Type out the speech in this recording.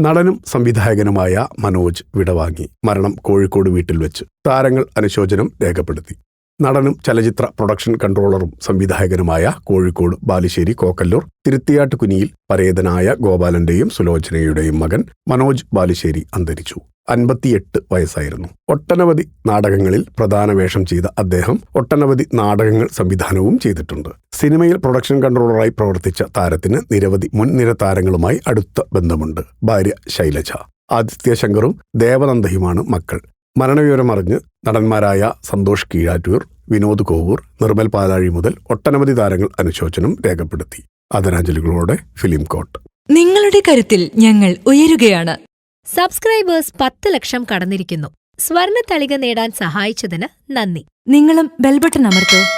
നടനും സംവിധായകനുമായ മനോജ് വിടവാങ്ങി മരണം കോഴിക്കോട് വീട്ടിൽ വെച്ച്. താരങ്ങൾ അനുശോചനം രേഖപ്പെടുത്തി. നടനും ചലച്ചിത്ര പ്രൊഡക്ഷൻ കൺട്രോളറും സംവിധായകനുമായ കോഴിക്കോട് ബാലുശ്ശേരി കോക്കല്ലൂർ തിരുത്തിയാട്ട് കുനിയിൽ പരേതനായ ഗോപാലന്റെയും സുലോചനയുടെയും മകൻ മനോജ് ബാലുശ്ശേരി അന്തരിച്ചു. അൻപത്തിയെട്ട് വയസ്സായിരുന്നു. ഒട്ടനവധി നാടകങ്ങളിൽ പ്രധാന വേഷം ചെയ്ത അദ്ദേഹം ഒട്ടനവധി നാടകങ്ങൾ സംവിധാനവും ചെയ്തിട്ടുണ്ട്. സിനിമയിൽ പ്രൊഡക്ഷൻ കൺട്രോളറായി പ്രവർത്തിച്ച താരത്തിന് നിരവധി മുൻനിര താരങ്ങളുമായി അടുത്ത ബന്ധമുണ്ട്. ഭാര്യ ശൈലജ ആദിത്യ ശങ്കറും ദേവനന്ദയുമാണ് മക്കൾ. മരണവിവരമറിഞ്ഞ് നടന്മാരായ സന്തോഷ് കീഴാറ്റൂർ വിനോദ് കോവൂർ നിർമ്മൽ പാലാഴി മുതൽ ഒട്ടനവധി താരങ്ങൾ അനുശോചനം രേഖപ്പെടുത്തി. ആദരാഞ്ജലികളോടെ ഫിലിം കോട്ട്. നിങ്ങളുടെ കരുത്തിൽ ഞങ്ങൾ ഉയരുകയാണ്. സബ്സ്ക്രൈബേഴ്സ് പത്ത് ലക്ഷം കടന്നിരിക്കുന്നു. സ്വർണ തളിക നേടാൻ സഹായിച്ചതിന് നന്ദി. നിങ്ങളും ബെൽബട്ടൺ അമർത്തോ.